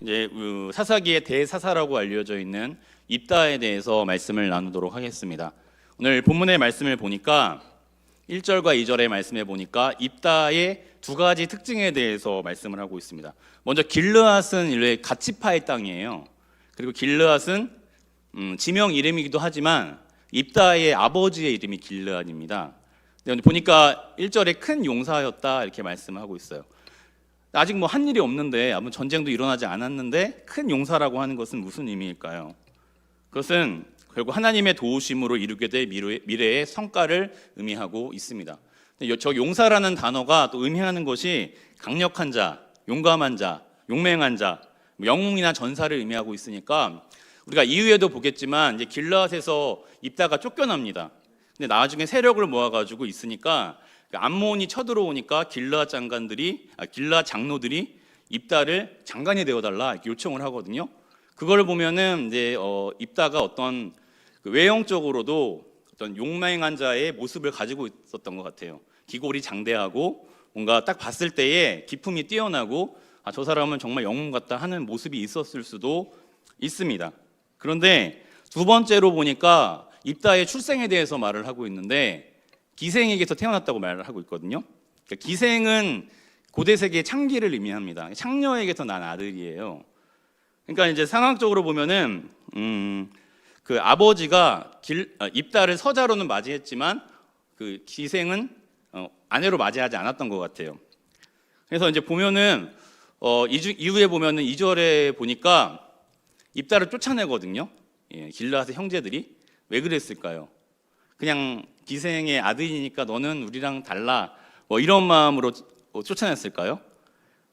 이제 그 사사기의 대사사라고 알려져 있는 입다에 대해서 말씀을 나누도록 하겠습니다. 오늘 본문의 말씀을 보니까 1절과 2절의 말씀에 보니까 입다의 두 가지 특징에 대해서 말씀을 하고 있습니다. 먼저 길르앗은 일레 가치파의 땅이에요. 그리고 길르앗은 음, 지명 이름이기도 하지만 입다의 아버지의 이름이 길르앗입니다. 보니까 1절에 큰 용사였다 이렇게 말씀하고 있어요. 아직 뭐 한 일이 없는데 아무 전쟁도 일어나지 않았는데 큰 용사라고 하는 것은 무슨 의미일까요? 그것은 결국 하나님의 도우심으로 이루게 될 미래- 미래의 성과를 의미하고 있습니다. 저 용사라는 단어가 또 의미하는 것이 강력한 자, 용감한 자, 용맹한 자, 뭐 영웅이나 전사를 의미하고 있으니까 우리가 이후에도 보겠지만 이제 길라앗에서 입다가 쫓겨납니다. 근데 나중에 세력을 모아가지고 있으니까 그 암몬이 쳐들어오니까 길라 장관들이 아, 길라 장로들이 입다를 장관이 되어달라 요청을 하거든요. 그걸 보면은 이제 어, 입다가 어떤 그 외형적으로도 어떤 용맹한 자의 모습을 가지고 있었던 것 같아요. 기골이 장대하고 뭔가 딱 봤을 때에 기품이 뛰어나고 아, 저 사람은 정말 영웅 같다 하는 모습이 있었을 수도 있습니다. 그런데 두 번째로 보니까 입다의 출생에 대해서 말을 하고 있는데 기생에게서 태어났다고 말을 하고 있거든요. 그러니까 기생은 고대 세계의 창기를 의미합니다. 창녀에게서 난 아들이에요. 그러니까 이제 상황적으로 보면은 음, 그 아버지가 길, 아, 입다를 서자로는 맞이했지만 그 기생은 어, 아내로 맞이하지 않았던 것 같아요. 그래서 이제 보면은 어, 이주, 이후에 보면은 2절에 보니까 입다를 쫓아내거든요. 예, 길라앗의 형제들이 왜 그랬을까요? 그냥 기생의 아들이니까 너는 우리랑 달라 뭐 이런 마음으로 어, 쫓아냈을까요?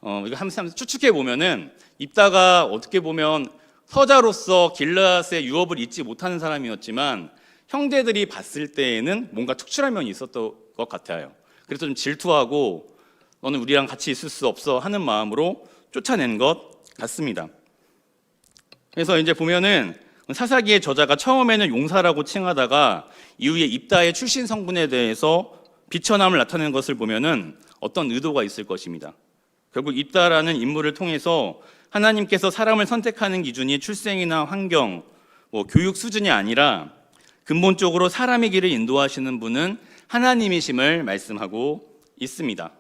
어, 이거 한번 추측해 보면은 입다가 어떻게 보면 서자로서 길라앗의 유업을 잊지 못하는 사람이었지만 형제들이 봤을 때에는 뭔가 특출한 면이 있었던 것 같아요. 그래서 좀 질투하고 너는 우리랑 같이 있을 수 없어 하는 마음으로 쫓아낸 것 같습니다. 그래서 이제 보면은 사사기의 저자가 처음에는 용사라고 칭하다가 이후에 입다의 출신 성분에 대해서 비천함을 나타내는 것을 보면은 어떤 의도가 있을 것입니다. 결국 입다라는 인물을 통해서 하나님께서 사람을 선택하는 기준이 출생이나 환경, 뭐 교육 수준이 아니라 근본적으로 사람의 길을 인도하시는 분은 하나님이심을 말씀하고 있습니다.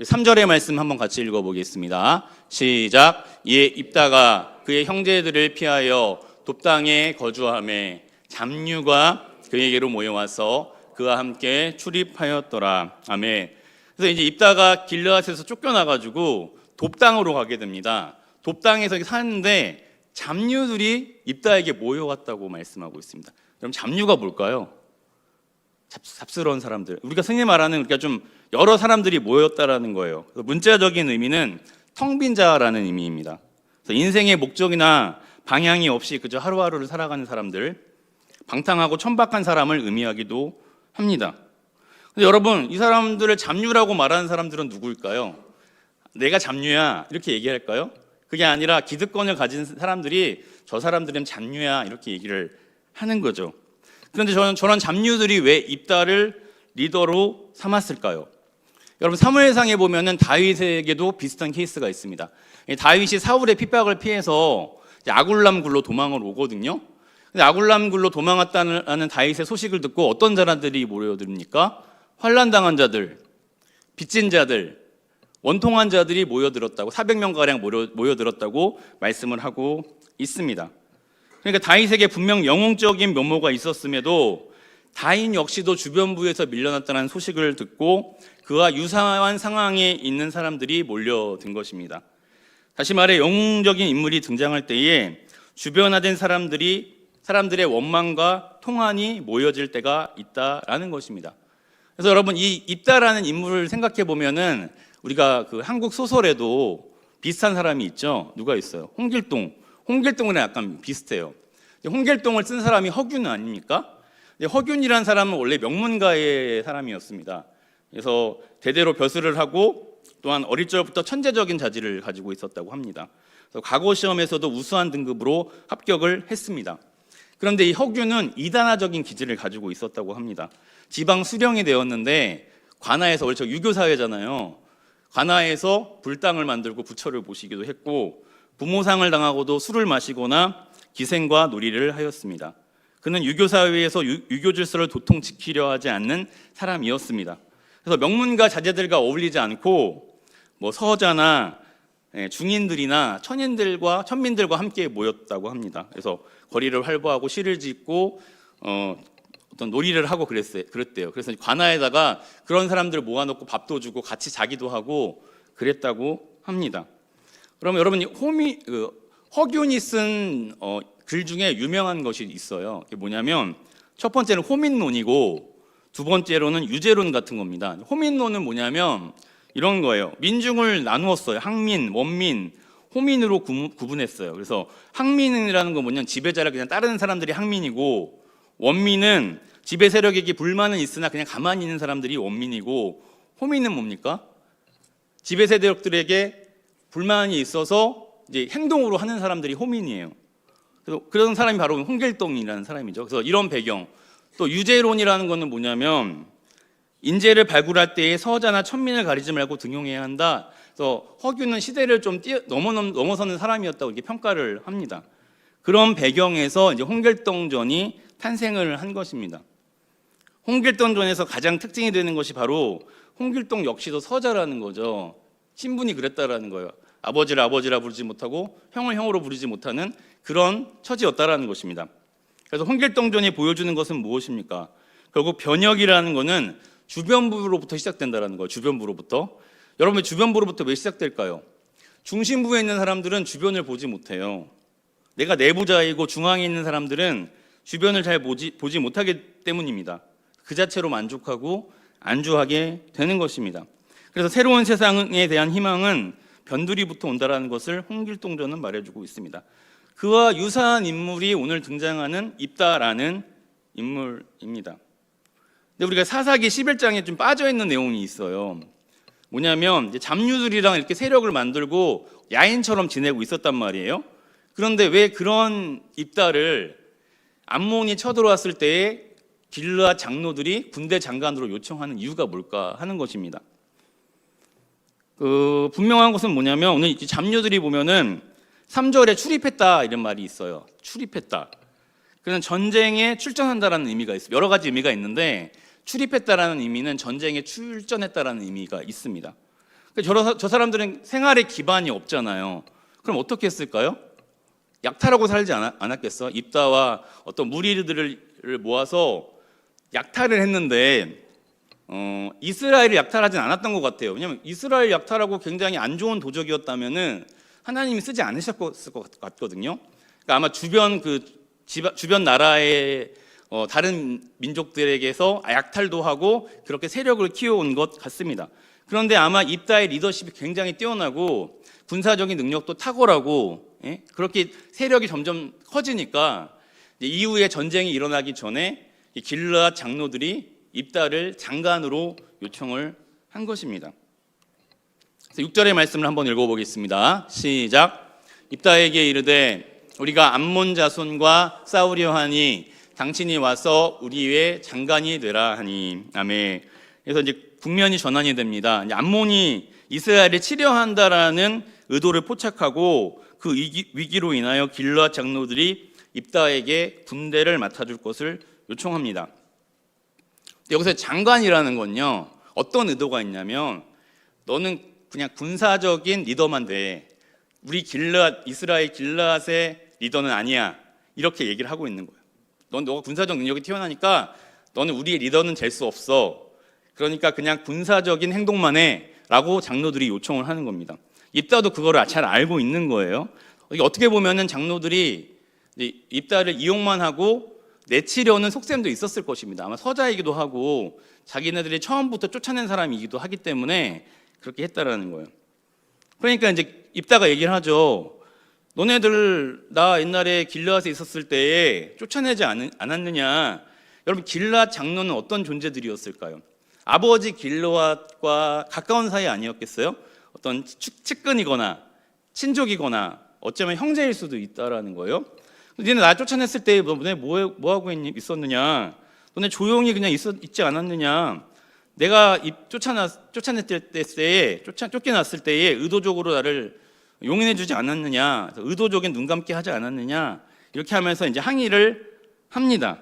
3절의 말씀 한번 같이 읽어보겠습니다. 시작. 이에 입다가 그의 형제들을 피하여 돕당에 거주함에 잡류가 그에게로 모여와서 그와 함께 출입하였더라. 아멘. 그래서 이제 입다가 길르앗에서 쫓겨나가지고 돕당으로 가게 됩니다. 돕당에서 사는데 잡류들이 입다에게 모여왔다고 말씀하고 있습니다. 그럼 잡류가 뭘까요? 잡, 잡스러운 사람들. 우리가 흔히 말하는 그러니까 좀 여러 사람들이 모였다라는 거예요. 문자적인 의미는 텅 빈 자라는 의미입니다. 인생의 목적이나 방향이 없이 그저 하루하루를 살아가는 사람들, 방탕하고 천박한 사람을 의미하기도 합니다. 근데 여러분, 이 사람들을 잡류라고 말하는 사람들은 누구일까요? 내가 잡류야 이렇게 얘기할까요? 그게 아니라 기득권을 가진 사람들이 저 사람들은 잡류야 이렇게 얘기를 하는 거죠. 그런데 저는 저런 잡류들이 왜 입다를 리더로 삼았을까요? 여러분 사무엘상에 보면은 다윗에게도 비슷한 케이스가 있습니다. 이 다윗이 사울의 핍박을 피해서 아굴람 굴로 도망을 오거든요. 근데 아굴람 굴로 도망갔다는 다윗의 소식을 듣고 어떤 자들이 모여듭니까? 환란 당한 자들, 빚진 자들, 원통한 자들이 모여들었다고 400명 가량 모여들었다고 말씀을 하고 있습니다. 그러니까 다윗에게 분명 영웅적인 면모가 있었음에도 다윗 역시도 주변부에서 밀려났다는 소식을 듣고 그와 유사한 상황에 있는 사람들이 몰려든 것입니다. 다시 말해 영웅적인 인물이 등장할 때에 주변화된 사람들이 사람들의 원망과 통한이 모여질 때가 있다라는 것입니다. 그래서 여러분 이 입다라는 인물을 생각해 보면은 우리가 그 한국 소설에도 비슷한 사람이 있죠. 누가 있어요? 홍길동. 홍길동이랑 약간 비슷해요. 홍길동을 쓴 사람이 허균 아닙니까? 허균이라는 사람은 원래 명문가의 사람이었습니다. 그래서 대대로 벼슬을 하고 또한 어릴 적부터 천재적인 자질을 가지고 있었다고 합니다. 과거 시험에서도 우수한 등급으로 합격을 했습니다. 그런데 이 허균은 이단화적인 기질을 가지고 있었다고 합니다. 지방 수령이 되었는데 관아에서 원래 저 유교 사회잖아요. 관아에서 불당을 만들고 부처를 모시기도 했고 부모상을 당하고도 술을 마시거나 기생과 놀이를 하였습니다. 그는 유교 사회에서 유, 유교 질서를 도통 지키려 하지 않는 사람이었습니다. 그래서 명문가 자제들과 어울리지 않고 뭐 서자나 예, 중인들이나 천인들과 천민들과 함께 모였다고 합니다. 그래서 거리를 활보하고 시를 짓고 어, 어떤 놀이를 하고 그랬어요. 그랬대요. 그래서 관아에다가 그런 사람들을 모아놓고 밥도 주고 같이 자기도 하고 그랬다고 합니다. 그러면 여러분이 호미 그, 허균이 쓴 어, 글 중에 유명한 것이 있어요. 그게 뭐냐면 첫 번째는 호민론이고 두 번째로는 유제론 같은 겁니다. 호민론은 뭐냐면 이런 거예요. 민중을 나누었어요. 항민, 원민, 호민으로 구, 구분했어요. 그래서 항민이라는 건 뭐냐면 지배자를 그냥 따르는 사람들이 항민이고 원민은 지배 세력에게 불만은 있으나 그냥 가만히 있는 사람들이 원민이고 호민은 뭡니까? 지배 세력들에게 불만이 있어서 이제 행동으로 하는 사람들이 호민이에요. 그래서 그런 사람이 바로 홍길동이라는 사람이죠. 그래서 이런 배경 또 유제론이라는 거는 뭐냐면 인재를 발굴할 때에 서자나 천민을 가리지 말고 등용해야 한다. 그래서 허균은 시대를 좀 넘어, 넘어서는 사람이었다고 이렇게 평가를 합니다. 그런 배경에서 이제 홍길동전이 탄생을 한 것입니다. 홍길동전에서 가장 특징이 되는 것이 바로 홍길동 역시도 서자라는 거죠. 신분이 그랬다라는 거예요. 아버지를 아버지라 부르지 못하고 형을 형으로 부르지 못하는 그런 처지였다라는 것입니다. 그래서 홍길동전이 보여주는 것은 무엇입니까? 결국 변혁이라는 것은 주변부로부터 시작된다라는 거예요. 주변부로부터. 여러분 주변부로부터 왜 시작될까요? 중심부에 있는 사람들은 주변을 보지 못해요. 내가 내부자이고 중앙에 있는 사람들은 주변을 잘 보지, 보지 못하기 때문입니다. 그 자체로 만족하고 안주하게 되는 것입니다. 그래서 새로운 세상에 대한 희망은 변두리부터 온다라는 것을 홍길동전은 말해주고 있습니다. 그와 유사한 인물이 오늘 등장하는 입다라는 인물입니다. 근데 우리가 사사기 11장에 좀 빠져 있는 내용이 있어요. 뭐냐면 잡류들이랑 이렇게 세력을 만들고 야인처럼 지내고 있었단 말이에요. 그런데 왜 그런 입다를 암몬이 쳐들어왔을 때에 길르앗 장로들이 군대 장관으로 요청하는 이유가 뭘까 하는 것입니다. 그 분명한 것은 뭐냐면 오늘 이 잡류들이 보면은 3절에 출입했다 이런 말이 있어요. 출입했다. 그는 전쟁에 출전한다라는 의미가 있어요. 여러 가지 의미가 있는데 출입했다라는 의미는 전쟁에 출전했다라는 의미가 있습니다. 저, 저 사람들은 생활의 기반이 없잖아요. 그럼 어떻게 했을까요? 약탈하고 살지 않았겠어? 입다와 어떤 무리들을 모아서 약탈을 했는데 어, 이스라엘을 약탈하진 않았던 것 같아요. 왜냐하면 이스라엘 약탈하고 굉장히 안 좋은 도적이었다면은 하나님이 쓰지 않으셨을 것 같거든요. 그러니까 아마 주변 그 집, 주변 나라의 어, 다른 민족들에게서 약탈도 하고 그렇게 세력을 키워온 것 같습니다. 그런데 아마 입다의 리더십이 굉장히 뛰어나고 군사적인 능력도 탁월하고 예? 그렇게 세력이 점점 커지니까 이후에 전쟁이 일어나기 전에 길르앗 장로들이 입다를 장관으로 요청을 한 것입니다. 6절의 말씀을 한번 읽어보겠습니다. 시작. 입다에게 이르되 우리가 암몬 자손과 싸우려 하니 당신이 와서 우리 위에 장관이 되라 하니 아멘. 그래서 이제 국면이 전환이 됩니다. 암몬이 이스라엘을 치려 한다라는 의도를 포착하고 그 위기, 로 인하여 길라 장로들이 입다에게 군대를 맡아줄 것을 요청합니다. 여기서 장관이라는 건요 어떤 의도가 있냐면 너는 그냥 군사적인 리더만 돼. 우리 길라 이스라엘 길라앗의 리더는 아니야. 이렇게 얘기를 하고 있는 거예요. 넌 너가 군사적 능력이 튀어나니까 너는 우리의 리더는 될 수 없어. 그러니까 그냥 군사적인 행동만 해라고 장로들이 요청을 하는 겁니다. 입다도 그거를 잘 알고 있는 거예요. 어떻게 보면은 장로들이 입다를 이용만 하고 내치려는 속셈도 있었을 것입니다. 아마 서자이기도 하고 자기네들이 처음부터 쫓아낸 사람이기도 하기 때문에 그렇게 했다라는 거예요. 그러니까 이제 입다가 얘기를 하죠. 너네들 나 옛날에 길라앗에 있었을 때에 쫓아내지 않았느냐? 여러분 길라 장로는 어떤 존재들이었을까요? 아버지 길라앗과 가까운 사이 아니었겠어요? 어떤 측근이거나 친족이거나 어쩌면 형제일 수도 있다라는 거예요. 너네 나 쫓아냈을 때 너네 뭐, 뭐 하고 있었느냐? 너네 조용히 그냥 있었, 있지 않았느냐? 내가 쫓아냈, 쫓아냈을 때에 쫓아, 쫓겨났을 때에 의도적으로 나를 용인해 주지 않았느냐, 그래서 의도적인 눈 감게 하지 않았느냐 이렇게 하면서 이제 항의를 합니다.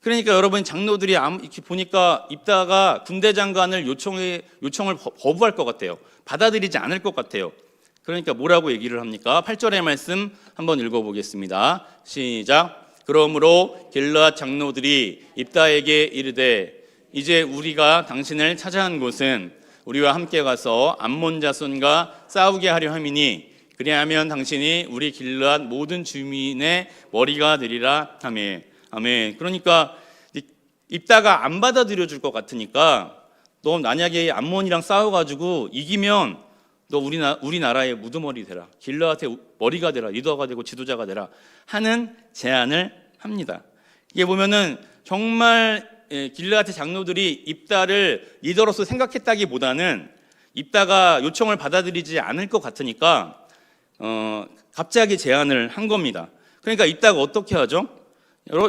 그러니까 여러분 장로들이 이렇게 보니까 입다가 군대 장관을 요청해 요청을 거- 거부할 것 같아요. 받아들이지 않을 것 같아요. 그러니까 뭐라고 얘기를 합니까? 8절의 말씀 한번 읽어 보겠습니다. 시작. 그러므로 길라 장로들이 입다에게 이르되 이제 우리가 당신을 찾아한 곳은 우리와 함께 가서 암몬 자손과 싸우게 하려 함이니 그리하면 당신이 우리 길앗 모든 주민의 머리가 되리라 하며 아멘. 그러니까 이- 입다가 안 받아들여 줄 것 같으니까 너 만약에 암몬이랑 싸워 가지고 이기면 너 우리나 우리나라의 무드머리 되라. 길라한테 머리가 되라. 리더가 되고 지도자가 되라. 하는 제안을 합니다. 이게 보면은 정말 예, 길라한테 장로들이 입다를 리더로서 생각했다기보다는 입다가 요청을 받아들이지 않을 것 같으니까 어, 갑자기 제안을 한 겁니다. 그러니까 입다가 어떻게 하죠?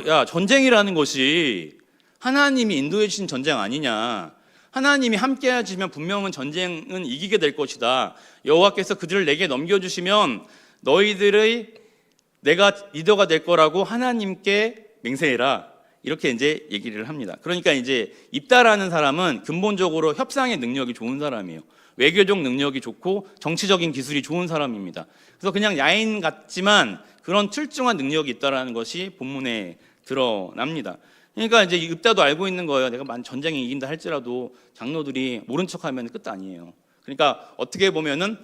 야 전쟁이라는 것이 하나님이 인도해 주신 전쟁 아니냐? 하나님이 함께 하시면 분명은 전쟁은 이기게 될 것이다. 여호와께서 그들을 내게 넘겨주시면 너희들의 내가 리더가 될 거라고 하나님께 맹세해라. 이렇게 이제 얘기를 합니다. 그러니까 이제 입다라는 사람은 근본적으로 협상의 능력이 좋은 사람이에요. 외교적 능력이 좋고 정치적인 기술이 좋은 사람입니다. 그래서 그냥 야인 같지만 그런 출중한 능력이 있다라는 것이 본문에 드러납니다. 그러니까 이제 입다도 알고 있는 거예요. 내가 만 전쟁에 이긴다 할지라도 장로들이 모른 척하면 끝 아니에요. 그러니까 어떻게 보면은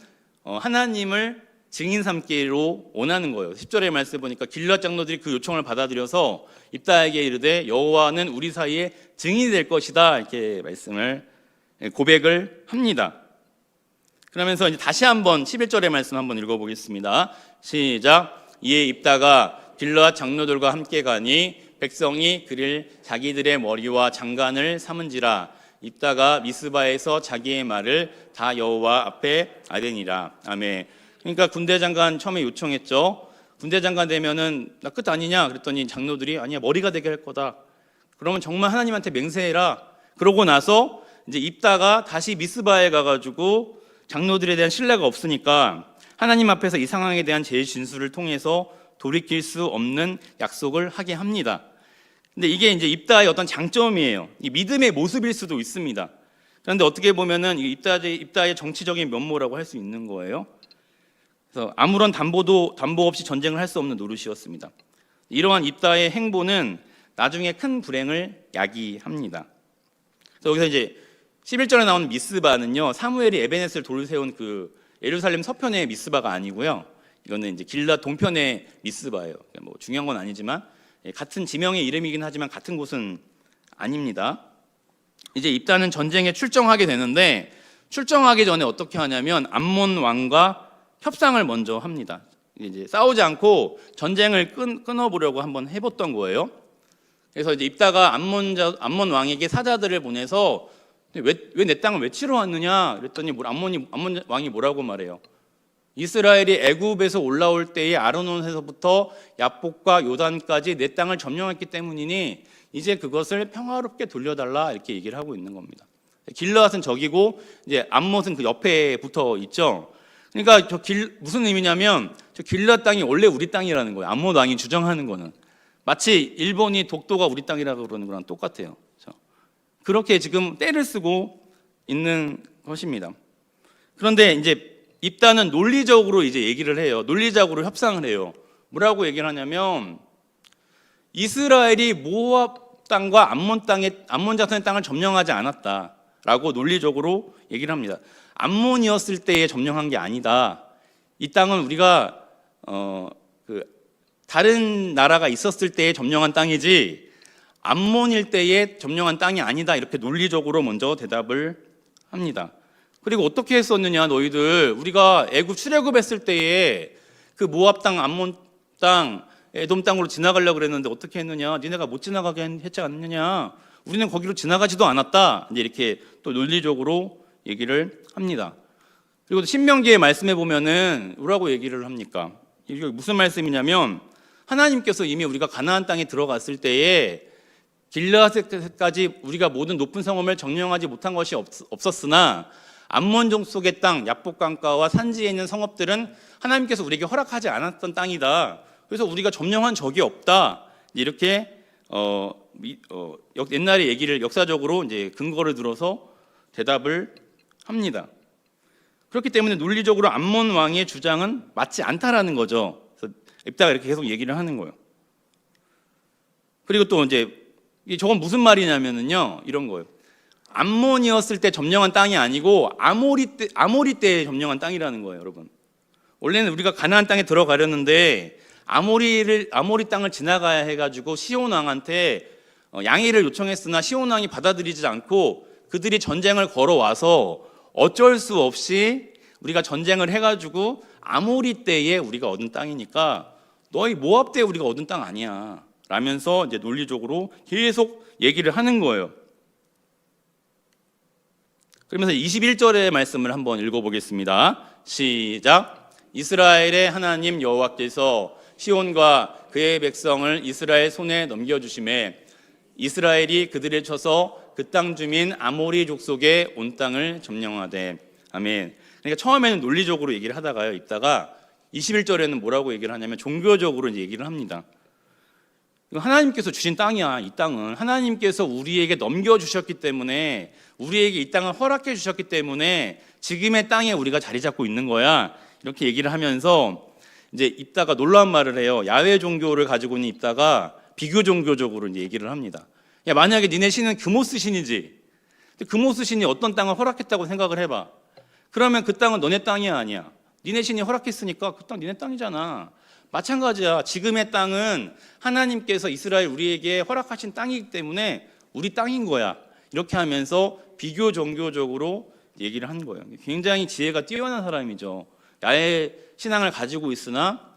어, 하나님을 증인 삼기로 원하는 거예요. 10절의 말씀 보니까 길앗 장로들이 그 요청을 받아들여서 입다에게 이르되 여호와는 우리 사이에 증인이 될 것이다 이렇게 말씀을 예, 고백을 합니다. 그러면서 이제 다시 한번 11절의 말씀 한번 읽어보겠습니다. 시작. 이에 입다가 길앗 장로들과 함께 가니 백성이 그를 자기들의 머리와 장관을 삼은지라 입다가 미스바에서 자기의 말을 다 여호와 앞에 아뢰니라. 아멘. 그러니까 군대 장관 처음에 요청했죠. 군대 장관 되면은 나 끝 아니냐 그랬더니 장로들이 아니야 머리가 되게 할 거다. 그러면 정말 하나님한테 맹세해라. 그러고 나서 이제 입다가 다시 미스바에 가가지고 장로들에 대한 신뢰가 없으니까 하나님 앞에서 이 상황에 대한 제 진술을 통해서 돌이킬 수 없는 약속을 하게 합니다. 근데 이게 이제 입다의 어떤 장점이에요. 이 믿음의 모습일 수도 있습니다. 그런데 어떻게 보면은 이 입다의, 입다의 정치적인 면모라고 할 수 있는 거예요. 그래서 아무런 담보도 담보 없이 전쟁을 할 수 없는 노릇이었습니다. 이러한 입다의 행보는 나중에 큰 불행을 야기합니다. 그래서 여기서 이제 11절에 나오는 미스바는요 사무엘이 에베네스를 돌세운 그 예루살렘 서편의 미스바가 아니고요. 이거는 이제 길라 동편의 미스바예요. 그러니까 뭐 중요한 건 아니지만 예, 같은 지명의 이름이긴 하지만 같은 곳은 아닙니다. 이제 입다는 전쟁에 출정하게 되는데 출정하기 전에 어떻게 하냐면 암몬 왕과 협상을 먼저 합니다. 이제 싸우지 않고 전쟁을 끊, 끊어보려고 한번 해봤던 거예요. 그래서 이제 입다가 암몬 자, 암몬 왕에게 사자들을 보내서 왜 내 땅을 왜 치러 왔느냐 그랬더니 뭐 암몬이 암몬 왕이 뭐라고 말해요. 이스라엘이 애굽에서 올라올 때에 아르논에서부터 야복과 요단까지 내 땅을 점령했기 때문이니 이제 그것을 평화롭게 돌려달라 이렇게 얘기를 하고 있는 겁니다. 길라앗은 저기고 이제 암못은 그 옆에 붙어 있죠. 그러니까 저 길 무슨 의미냐면 저 길라 땅이 원래 우리 땅이라는 거예요. 암못 왕이 주장하는 거는 마치 일본이 독도가 우리 땅이라고 그러는 거랑 똑같아요. 그렇죠? 그렇게 지금 때를 쓰고 있는 것입니다. 그런데 이제 입다는 논리적으로 이제 얘기를 해요. 논리적으로 협상을 해요. 뭐라고 얘기를 하냐면 이스라엘이 모압 땅과 암몬 땅의 암몬 자손의 땅을 점령하지 않았다라고 논리적으로 얘기를 합니다. 암몬이었을 때에 점령한 게 아니다. 이 땅은 우리가 어 그 다른 나라가 있었을 때에 점령한 땅이지 암몬일 때에 점령한 땅이 아니다. 이렇게 논리적으로 먼저 대답을 합니다. 그리고 어떻게 했었느냐 너희들 우리가 애굽 출애굽했을 때에 그 모압 땅, 암몬 땅, 에돔 땅으로 지나가려고 그랬는데 어떻게 했느냐? 니네가 못 지나가게 했지 않느냐? 우리는 거기로 지나가지도 않았다. 이제 이렇게 또 논리적으로 얘기를 합니다. 그리고 신명기에 말씀해 보면은 뭐라고 얘기를 합니까? 이게 무슨 말씀이냐면 하나님께서 이미 우리가 가나안 땅에 들어갔을 때에 길라앗까지 우리가 모든 높은 성읍을 정령하지 못한 것이 없, 없었으나 암몬 족속의 땅 야복 강가와 산지에 있는 성읍들은 하나님께서 우리에게 허락하지 않았던 땅이다. 그래서 우리가 점령한 적이 없다. 이렇게 어, 미- 어, 역- 옛날의 얘기를 역사적으로 이제 근거를 들어서 대답을 합니다. 그렇기 때문에 논리적으로 암몬 왕의 주장은 맞지 않다라는 거죠. 그래서 입다가 이렇게 계속 얘기를 하는 거예요. 그리고 또 이제 이 저건 무슨 말이냐면은요 이런 거예요. 암몬이었을 때 점령한 땅이 아니고 아모리 때 아모리 때 점령한 땅이라는 거예요, 여러분. 원래는 우리가 가나안 땅에 들어가려는데 아모리를 아모리 땅을 지나가야 해가지고 시온 왕한테 어, 양해를 요청했으나 시온 왕이 받아들이지 않고 그들이 전쟁을 걸어와서 어쩔 수 없이 우리가 전쟁을 해가지고 아모리 때에 우리가 얻은 땅이니까 너희 모압 때 우리가 얻은 땅 아니야. 라면서 이제 논리적으로 계속 얘기를 하는 거예요. 그러면서 21절의 말씀을 한번 읽어보겠습니다. 시작. 이스라엘의 하나님 여호와께서 시온과 그의 백성을 이스라엘 손에 넘겨주심에 이스라엘이 그들을 쳐서 그 땅 주민 아모리 족속의 온 땅을 점령하되 아멘. 그러니까 처음에는 논리적으로 얘기를 하다가요. 있다가 21절에는 뭐라고 얘기를 하냐면 종교적으로 이제 얘기를 합니다. 하나님께서 주신 땅이야. 이 땅은 하나님께서 우리에게 넘겨 주셨기 때문에 우리에게 이 땅을 허락해 주셨기 때문에 지금의 땅에 우리가 자리 잡고 있는 거야. 이렇게 얘기를 하면서 이제 입다가 놀라운 말을 해요. 야외 종교를 가지고 있는 입다가 비교 종교적으로 얘기를 합니다. 야, 만약에 니네 신은 금오스 신이지. 근데 금오스 신이 어떤 땅을 허락했다고 생각을 해봐. 그러면 그 땅은 너네 땅이 아니야. 니네 신이 허락했으니까 그 땅 니네 땅이잖아. 마찬가지야. 지금의 땅은 하나님께서 이스라엘 우리에게 허락하신 땅이기 때문에 우리 땅인 거야. 이렇게 하면서 비교 종교적으로 얘기를 한 거예요. 굉장히 지혜가 뛰어난 사람이죠. 야외 신앙을 가지고 있으나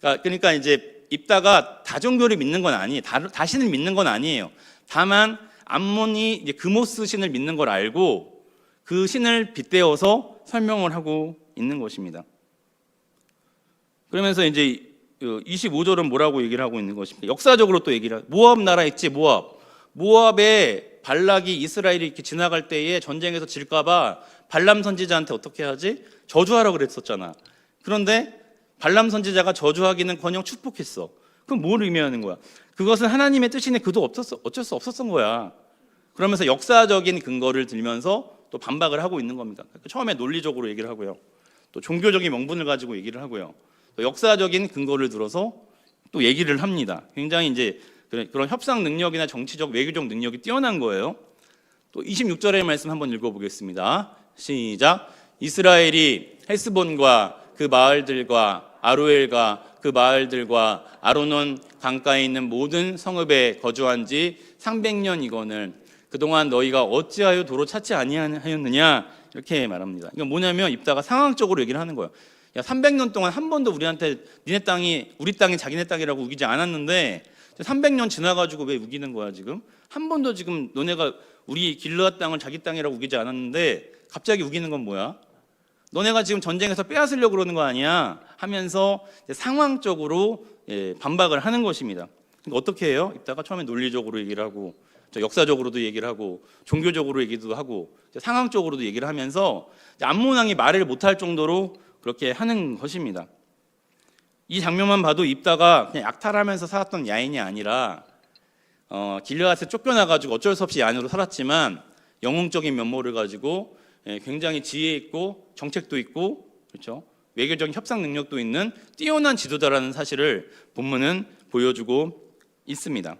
그러니까- 그러니까 이제 입다가 다종교를 믿는 건 아니에요. 다, 다신을 믿는 건 아니에요. 다만 암몬이 금오스 신을 믿는 걸 알고 그 신을 빗대어서 설명을 하고 있는 것입니다. 그러면서 이제 25절은 뭐라고 얘기를 하고 있는 것입니까? 역사적으로 또 얘기를 하- 모압 나라 있지 모압. 모압에 발락이 이스라엘이 이렇게 지나갈 때에 전쟁에서 질까봐 발람 선지자한테 어떻게 하지? 저주하라 그랬었잖아. 그런데 발람 선지자가 저주하기는커녕 축복했어. 그럼 뭘 의미하는 거야? 그것은 하나님의 뜻이니 그도 없었어, 어쩔 수 없었던 거야. 그러면서 역사적인 근거를 들면서 또 반박을 하고 있는 겁니다. 처음에 논리적으로 얘기를 하고요. 또 종교적인 명분을 가지고 얘기를 하고요. 또 역사적인 근거를 들어서 또 얘기를 합니다. 굉장히 이제 그런 협상 능력이나 정치적 외교적 능력이 뛰어난 거예요. 또 26절의 말씀 한번 읽어보겠습니다. 시작. 이스라엘이 헬스본과 그 마을들과 아로엘과 그 마을들과 아로논 강가에 있는 모든 성읍에 거주한 지 300년이거늘 그동안 너희가 어찌하여 도로 찾지 아니하였느냐 이렇게 말합니다. 이건 뭐냐면 입다가 상황적으로 얘기를 하는 거예요. 야 300년 동안 한 번도 우리한테 니네 땅이 우리 땅이 자기네 땅이라고 우기지 않았는데 300년 지나가지고 왜 우기는 거야 지금? 한 번도 지금 너네가 우리 길르앗 땅을 자기 땅이라고 우기지 않았는데 갑자기 우기는 건 뭐야? 너네가 지금 전쟁에서 빼앗으려고 그러는 거 아니야? 하면서 상황적으로 예, 반박을 하는 것입니다. 그러니까 어떻게 해요? 이따가 처음에 논리적으로 얘기를 하고 저 역사적으로도 얘기를 하고 종교적으로 얘기도 하고 상황적으로도 얘기를 하면서 이제 암문왕이 말을 못할 정도로 그렇게 하는 것입니다. 이 장면만 봐도 입다가 그냥 약탈하면서 살았던 야인이 아니라 어, 길르앗에 쫓겨나가지고 어쩔 수 없이 야인으로 살았지만 영웅적인 면모를 가지고 예, 굉장히 지혜 있고 정책도 있고 그렇죠 외교적인 협상 능력도 있는 뛰어난 지도자라는 사실을 본문은 보여주고 있습니다.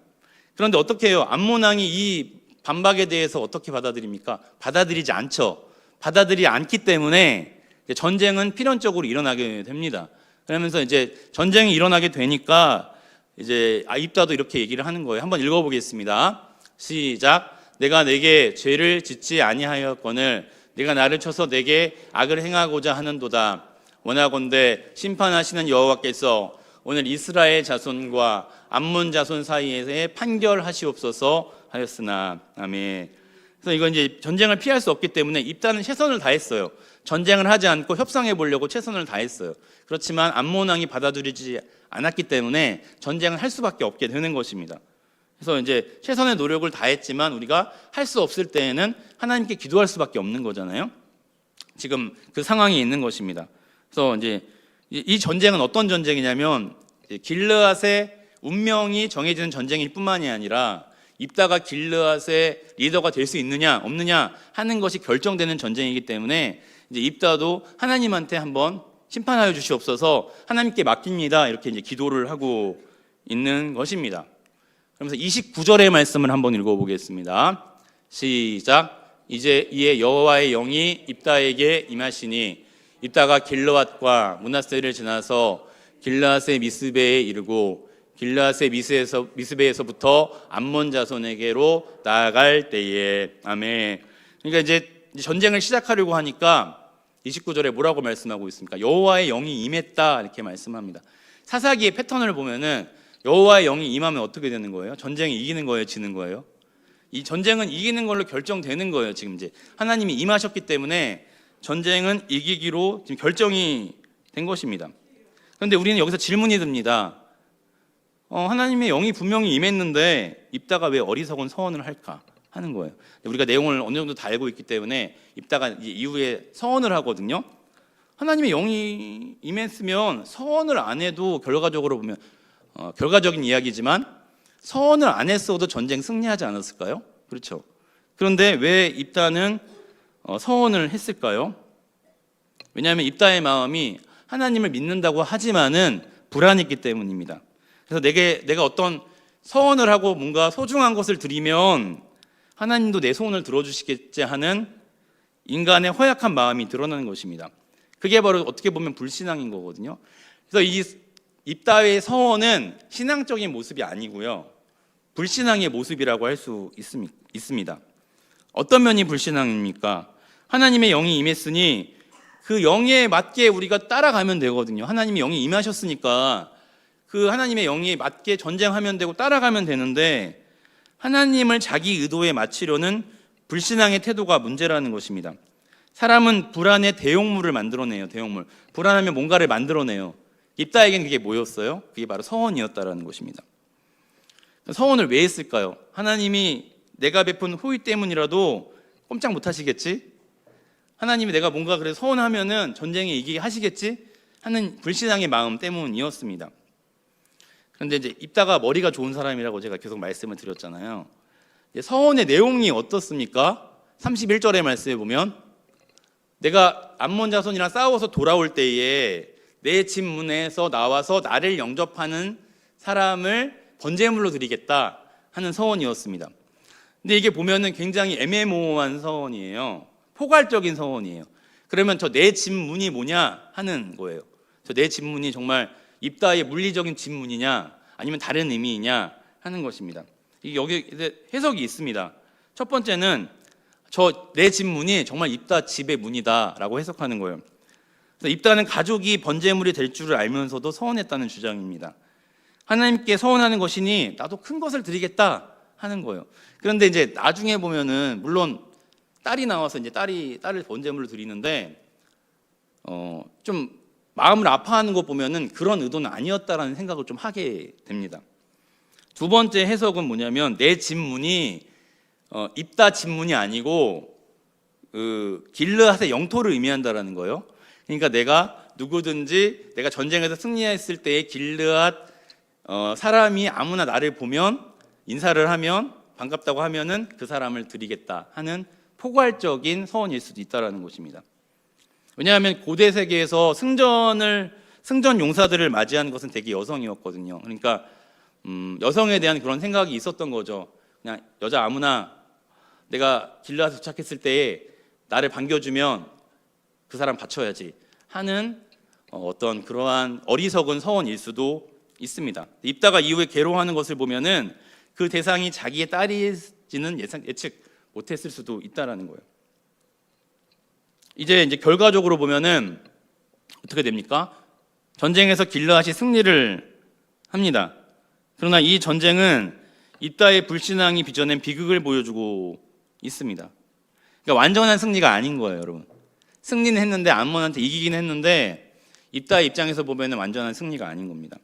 그런데 어떻게 해요? 암모낭이 이 반박에 대해서 어떻게 받아들입니까? 받아들이지 않죠. 받아들이지 않기 때문에 전쟁은 필연적으로 일어나게 됩니다. 그러면서 이제 전쟁이 일어나게 되니까 이제 아입다도 이렇게 얘기를 하는 거예요. 한번 읽어보겠습니다. 시작. 내가 내게 죄를 짓지 아니하였거늘 네가 나를 쳐서 내게 악을 행하고자 하는도다. 원하건대 심판하시는 여호와께서 오늘 이스라엘 자손과 암몬 자손 사이에 판결하시옵소서 하였으나 아멘. 그래서 이건 이제 전쟁을 피할 수 없기 때문에 입단은 최선을 다했어요. 전쟁을 하지 않고 협상해 보려고 최선을 다했어요. 그렇지만 암몬 왕이 받아들이지 않았기 때문에 전쟁을 할 수밖에 없게 되는 것입니다. 그래서 이제 최선의 노력을 다했지만 우리가 할 수 없을 때에는 하나님께 기도할 수밖에 없는 거잖아요. 지금 그 상황이 있는 것입니다. 그래서 이제 이- 이 전쟁은 어떤 전쟁이냐면 길르앗의 운명이 정해지는 전쟁일 뿐만이 아니라 입다가 길르앗의 리더가 될 수 있느냐 없느냐 하는 것이 결정되는 전쟁이기 때문에 이제 입다도 하나님한테 한번 심판하여 주시옵소서 하나님께 맡깁니다 이렇게 이제 기도를 하고 있는 것입니다. 그러면서 29절의 말씀을 한번 읽어보겠습니다. 시작. 이제 이에 여호와의 영이 입다에게 임하시니 입다가 길르앗과 문하세를 지나서 길르앗의 미스베에 이르고 길르앗의 미스에서 미스베에서부터 암몬 자손에게로 나아갈 때에 아멘. 그러니까 이제 전쟁을 시작하려고 하니까 29절에 뭐라고 말씀하고 있습니까? 여호와의 영이 임했다 이렇게 말씀합니다. 사사기의 패턴을 보면은 여호와의 영이 임하면 어떻게 되는 거예요? 전쟁이 이기는 거예요, 지는 거예요? 이 전쟁은 이기는 걸로 결정되는 거예요. 지금 이제 하나님이 임하셨기 때문에 전쟁은 이기기로 지금 결정이 된 것입니다. 그런데 우리는 여기서 질문이 듭니다. 어, 하나님의 영이 분명히 임했는데 입다가 왜 어리석은 서원을 할까 하는 거예요. 우리가 내용을 어느 정도 다 알고 있기 때문에 입다가 이후에 서원을 하거든요. 하나님의 영이 임했으면 서원을 안 해도 결과적으로 보면 어, 결과적인 이야기지만 서원을 안 했어도 전쟁 승리하지 않았을까요? 그렇죠. 그런데 왜 입다는 어, 서원을 했을까요? 왜냐하면 입다의 마음이 하나님을 믿는다고 하지만은 불안했기 때문입니다. 그래서 내게 내가 어떤 서원을 하고 뭔가 소중한 것을 드리면 하나님도 내 소원을 들어주시겠지 하는 인간의 허약한 마음이 드러나는 것입니다. 그게 바로 어떻게 보면 불신앙인 거거든요. 그래서 이 입다의 서원은 신앙적인 모습이 아니고요. 불신앙의 모습이라고 할 수 있습니다. 어떤 면이 불신앙입니까? 하나님의 영이 임했으니 그 영에 맞게 우리가 따라가면 되거든요. 하나님의 영이 임하셨으니까 그 하나님의 영에 맞게 전쟁하면 되고 따라가면 되는데 하나님을 자기 의도에 맞추려는 불신앙의 태도가 문제라는 것입니다. 사람은 불안의 대용물을 만들어내요. 대용물. 불안하면 뭔가를 만들어내요. 입다에겐 그게 뭐였어요? 그게 바로 서원이었다라는 것입니다. 서원을 왜 했을까요? 하나님이 내가 베푼 호의 때문이라도 꼼짝 못 하시겠지? 하나님이 내가 뭔가 그래 서원하면은 전쟁에 이기게 하시겠지? 하는 불신앙의 마음 때문이었습니다. 그런데 이제 입다가 머리가 좋은 사람이라고 제가 계속 말씀을 드렸잖아요. 서원의 내용이 어떻습니까? 31절의 말씀에 보면 내가 암몬 자손이랑 싸워서 돌아올 때에 내 집 문에서 나와서 나를 영접하는 사람을 번제물로 드리겠다 하는 서원이었습니다. 근데 이게 보면은 굉장히 애매모호한 서원이에요. 포괄적인 서원이에요. 그러면 저 내 집 문이 뭐냐 하는 거예요. 저 내 집 문이 정말 입다의 물리적인 집 문이냐 아니면 다른 의미이냐 하는 것입니다. 여기 해석이 있습니다. 첫 번째는 저 내 집 문이 정말 입다 집의 문이다라고 해석하는 거예요. 입다는 가족이 번제물이 될 줄을 알면서도 서원했다는 주장입니다. 하나님께 서원하는 것이니 나도 큰 것을 드리겠다 하는 거예요. 그런데 이제 나중에 보면은 물론 딸이 나와서 이제 딸이 딸을 번제물로 드리는데 어 좀 마음을 아파하는 것 보면은 그런 의도는 아니었다라는 생각을 좀 하게 됩니다. 두 번째 해석은 뭐냐면 내 집문이 어, 입다 집문이 아니고 그 길르앗의 영토를 의미한다라는 거예요. 그러니까 내가 누구든지 내가 전쟁에서 승리했을 때에 길르앗 어, 사람이 아무나 나를 보면 인사를 하면 반갑다고 하면은 그 사람을 드리겠다 하는 포괄적인 서원일 수도 있다라는 것입니다. 왜냐하면 고대 세계에서 승전을 승전 용사들을 맞이하는 것은 대개 여성이었거든요. 그러니까 음, 여성에 대한 그런 생각이 있었던 거죠. 그냥 여자 아무나 내가 길라서 도착했을 때에 나를 반겨주면 그 사람 바쳐야지 하는 어, 어떤 그러한 어리석은 서원일 수도 있습니다. 입다가 이후에 괴로워하는 것을 보면은 그 대상이 자기의 딸이지는 예상, 예측 못했을 수도 있다라는 거예요. 이제 이제 결과적으로 보면은 어떻게 됩니까? 전쟁에서 길르앗이 승리를 합니다. 그러나 이 전쟁은 입다의 불신앙이 빚어낸 비극을 보여주고 있습니다. 그러니까 완전한 승리가 아닌 거예요, 여러분. 승리는 했는데 암몬한테 이기긴 했는데 입다의 입장에서 보면은 완전한 승리가 아닌 겁니다.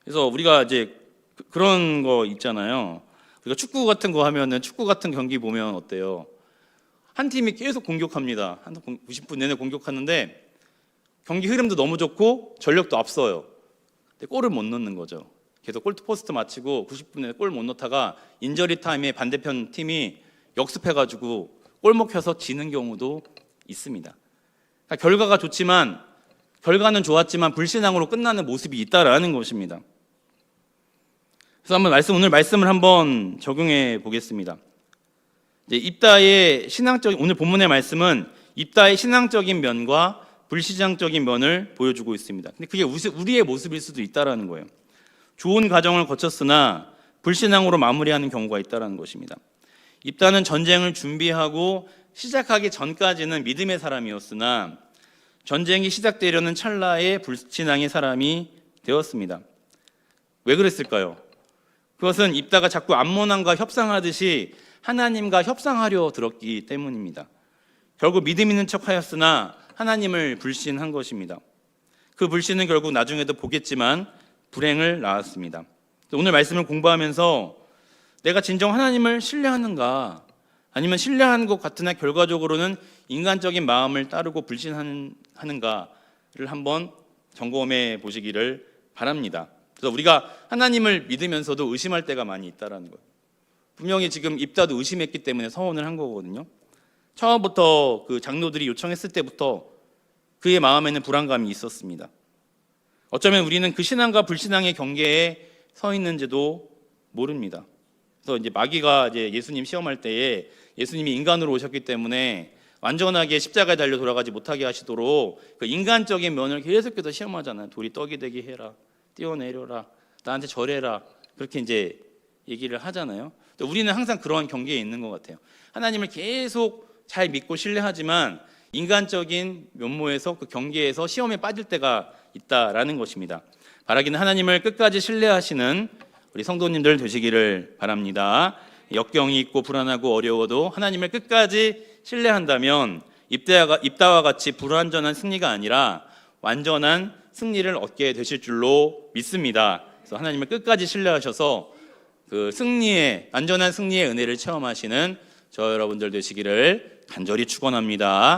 그래서 우리가 이제 그- 그런 거 있잖아요. 우리가 축구 같은 거 하면은 축구 같은 경기 보면 어때요? 한 팀이 계속 공격합니다. 한 90분 내내 공격하는데 경기 흐름도 너무 좋고 전력도 앞서요. 근데 골을 못 넣는 거죠. 계속 골 포스트 맞히고 90분 내내 골 못 넣다가 인저리 타임에 반대편 팀이 역습해가지고 골 먹혀서 지는 경우도 있습니다. 그러니까 결과가 좋지만 결과는 좋았지만 불신앙으로 끝나는 모습이 있다라는 것입니다. 그래서 한번 말씀 오늘 말씀을 한번 적용해 보겠습니다. 입다의 신앙적 오늘 본문의 말씀은 입다의 신앙적인 면과 불시장적인 면을 보여주고 있습니다. 근데 그게 우리- 우리의 모습일 수도 있다라는 거예요. 좋은 과정을 거쳤으나 불신앙으로 마무리하는 경우가 있다라는 것입니다. 입다는 전쟁을 준비하고 시작하기 전까지는 믿음의 사람이었으나 전쟁이 시작되려는 찰나에 불신앙의 사람이 되었습니다. 왜 그랬을까요? 그것은 입다가 자꾸 암모난과 협상하듯이 하나님과 협상하려 들었기 때문입니다. 결국 믿음 있는 척하였으나 하나님을 불신한 것입니다. 그 불신은 결국 나중에도 보겠지만 불행을 낳았습니다. 오늘 말씀을 공부하면서 내가 진정 하나님을 신뢰하는가 아니면 신뢰하는 것 같으나 결과적으로는 인간적인 마음을 따르고 불신하는가를 한번 점검해 보시기를 바랍니다. 그래서 우리가 하나님을 믿으면서도 의심할 때가 많이 있다라는 거예요. 분명히 지금 입다도 의심했기 때문에 서원을 한 거거든요. 처음부터 그 장로들이 요청했을 때부터 그의 마음에는 불안감이 있었습니다. 어쩌면 우리는 그 신앙과 불신앙의 경계에 서 있는지도 모릅니다. 그래서 이제 마귀가 이제 예수님 시험할 때에 예수님이 인간으로 오셨기 때문에 완전하게 십자가에 달려 돌아가지 못하게 하시도록 그 인간적인 면을 계속해서 시험하잖아요. 돌이 떡이 되게 해라, 뛰어내려라, 나한테 절해라 그렇게 이제 얘기를 하잖아요. 우리는 항상 그러한 경계에 있는 것 같아요. 하나님을 계속 잘 믿고 신뢰하지만 인간적인 면모에서 그 경계에서 시험에 빠질 때가 있다라는 것입니다. 바라기는 하나님을 끝까지 신뢰하시는 우리 성도님들 되시기를 바랍니다. 역경이 있고 불안하고 어려워도 하나님을 끝까지 신뢰한다면 입다와, 입다와 같이 불완전한 승리가 아니라 완전한 승리를 얻게 되실 줄로 믿습니다. 그래서 하나님을 끝까지 신뢰하셔서 그 승리의 안전한 승리의 은혜를 체험하시는 저 여러분들 되시기를 간절히 축원합니다.